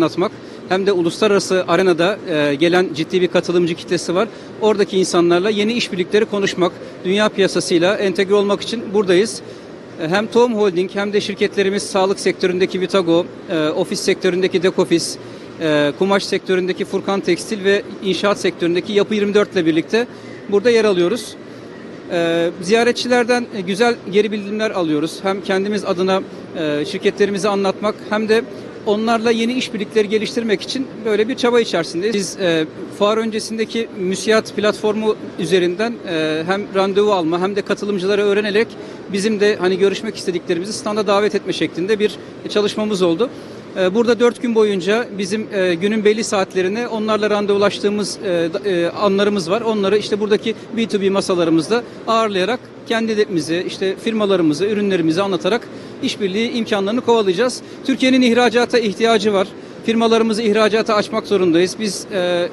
anlatmak hem de uluslararası arenada e, gelen ciddi bir katılımcı kitlesi var. Oradaki insanlarla yeni işbirlikleri konuşmak, dünya piyasasıyla entegre olmak için buradayız. E, Hem Tohum Holding hem de şirketlerimiz sağlık sektöründeki Vitago, e, ofis sektöründeki Dekofis, kumaş sektöründeki Furkan Tekstil ve inşaat sektöründeki Yapı 24 ile birlikte burada yer alıyoruz. Ziyaretçilerden güzel geri bildirimler alıyoruz. Hem kendimiz adına şirketlerimizi anlatmak hem de onlarla yeni işbirlikleri geliştirmek için böyle bir çaba içerisindeyiz. Biz e, fuar öncesindeki müsiyat platformu üzerinden e, hem randevu alma hem de katılımcıları öğrenerek bizim de hani görüşmek istediklerimizi standa davet etme şeklinde bir çalışmamız oldu. E, Burada dört gün boyunca bizim e, günün belli saatlerine onlarla randevulaştığımız e, e, anlarımız var. Onları işte buradaki B2B masalarımızda ağırlayarak kendilerimizi, işte firmalarımızı, ürünlerimizi anlatarak işbirliği imkanlarını kovalayacağız. Türkiye'nin ihracata ihtiyacı var. Firmalarımızı ihracata açmak zorundayız. Biz e,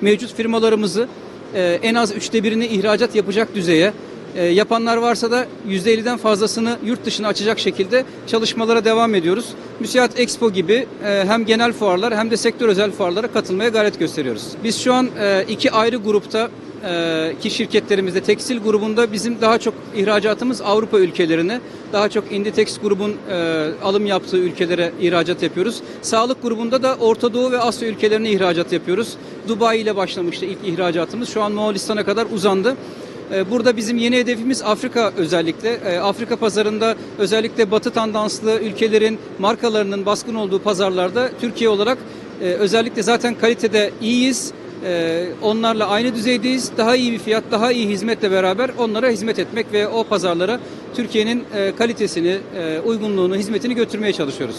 mevcut firmalarımızı e, en az üçte birini ihracat yapacak düzeye e, yapanlar varsa da %50'den fazlasını yurt dışına açacak şekilde çalışmalara devam ediyoruz. Müsiat Expo gibi e, hem genel fuarlar hem de sektör özel fuarlara katılmaya gayret gösteriyoruz. Biz şu an e, iki ayrı grupta e, ki şirketlerimizde tekstil grubunda bizim daha çok ihracatımız Avrupa ülkelerine, daha çok Inditex grubun e, alım yaptığı ülkelere ihracat yapıyoruz. Sağlık grubunda da Orta Doğu ve Asya ülkelerine ihracat yapıyoruz. Dubai ile başlamıştı ilk ihracatımız. Şu an Moğolistan'a kadar uzandı. Ee, Burada bizim yeni hedefimiz Afrika özellikle. Ee, Afrika pazarında özellikle batı tandanslı ülkelerin markalarının baskın olduğu pazarlarda Türkiye olarak e, özellikle zaten kalitede iyiyiz. Ee, Onlarla aynı düzeydeyiz. Daha iyi bir fiyat, daha iyi hizmetle beraber onlara hizmet etmek ve o pazarlara Türkiye'nin e, kalitesini, e, uygunluğunu, hizmetini götürmeye çalışıyoruz.